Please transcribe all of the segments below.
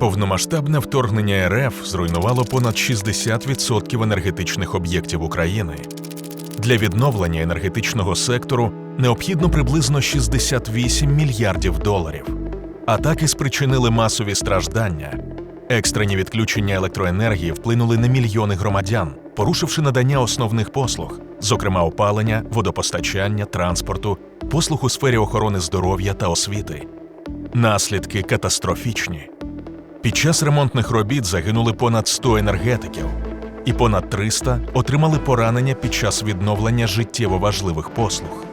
Повномасштабне вторгнення РФ зруйнувало понад 60% енергетичних об'єктів України. Для відновлення енергетичного сектору необхідно приблизно 68 мільярдів доларів. Атаки спричинили масові страждання. Екстрені відключення електроенергії вплинули на мільйони громадян, порушивши надання основних послуг, зокрема опалення, водопостачання, транспорту, послуг у сфері охорони здоров'я та освіти. Наслідки катастрофічні. Під час ремонтних робіт загинули понад 100 енергетиків, і понад 300 отримали поранення під час відновлення життєво важливих послуг.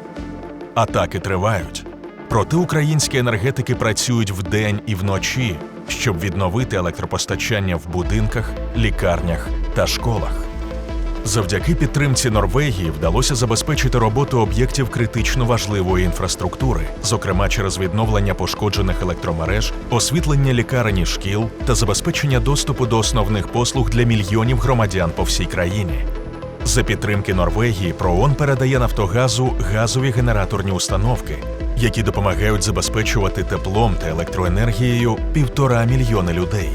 Атаки тривають. Проте українські енергетики працюють вдень і вночі, щоб відновити електропостачання в будинках, лікарнях та школах. Завдяки підтримці Норвегії вдалося забезпечити роботу об'єктів критично важливої інфраструктури, зокрема через відновлення пошкоджених електромереж, освітлення лікарень і шкіл та забезпечення доступу до основних послуг для мільйонів громадян по всій країні. За підтримки Норвегії ПРООН передає Нафтогазу газові генераторні установки, які допомагають забезпечувати теплом та електроенергією півтора мільйони людей.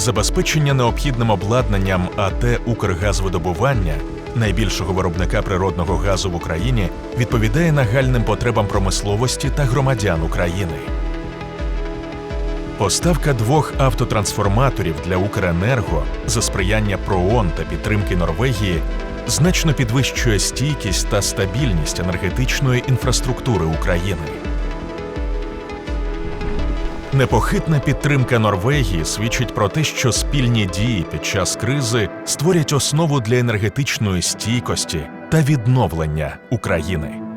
Забезпечення необхідним обладнанням АТ «Укргазвидобування» найбільшого виробника природного газу в Україні відповідає нагальним потребам промисловості та громадян України. Поставка двох автотрансформаторів для Укренерго за сприяння ПРООН та підтримки Норвегії значно підвищує стійкість та стабільність енергетичної інфраструктури України. Непохитна підтримка Норвегії свідчить про те, що спільні дії під час кризи створять основу для енергетичної стійкості та відновлення України.